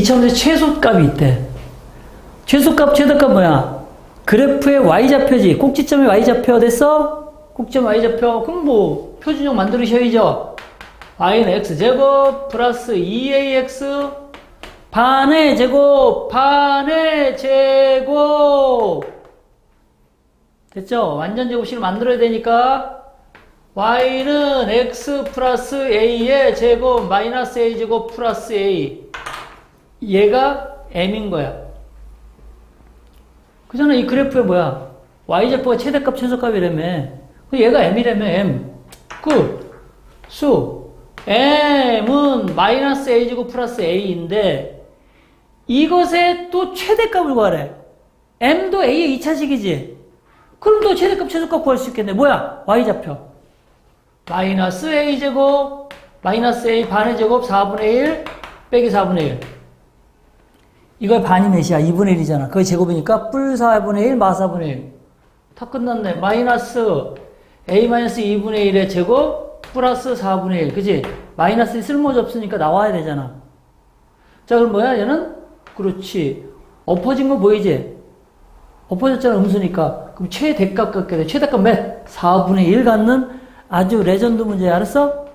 이차원에서 최소값이 있대. 최소값, 최대값 뭐야? 그래프의 y좌표지. 꼭지점이 y좌표 됐어? 꼭지점 y좌표. 그럼 뭐, 표준형 만들으셔야죠. y는 x제곱 플러스 2ax 반의 제곱, 반의 제곱. 됐죠? 완전 제곱식을 만들어야 되니까 y는 x 플러스 a의 제곱 마이너스 a 제곱 플러스 a 얘가 m인 거야. 그잖아 이 그래프에 뭐야? y좌표가 최대값 최소값이라며. 그 얘가 m이라며 m. 끝. 수. m은 마이너스 a 제곱 플러스 a인데 이것의 또 최대값을 구하래. m도 a의 2차식이지. 그럼 또 최대값 최소값 구할 수 있겠네. 뭐야? y좌표. 마이너스 a 제곱 마이너스 a 반의 제곱 4분의 1 빼기 4분의 1. 이거 반이 몇이야? 2분의 1이잖아. 그게 제곱이니까 뿔 4분의 1, 마 4분의 1. 다 끝났네. 마이너스 a 마이너스 2분의 1의 제곱 플러스 4분의 1. 그지? 마이너스 쓸모지 없으니까 나와야 되잖아. 자, 그럼 뭐야? 얘는? 그렇지. 엎어진 거 보이지? 엎어졌잖아, 음수니까. 그럼 최대값 갖게 돼. 최대값 몇? 4분의 1 갖는 아주 레전드 문제 알았어?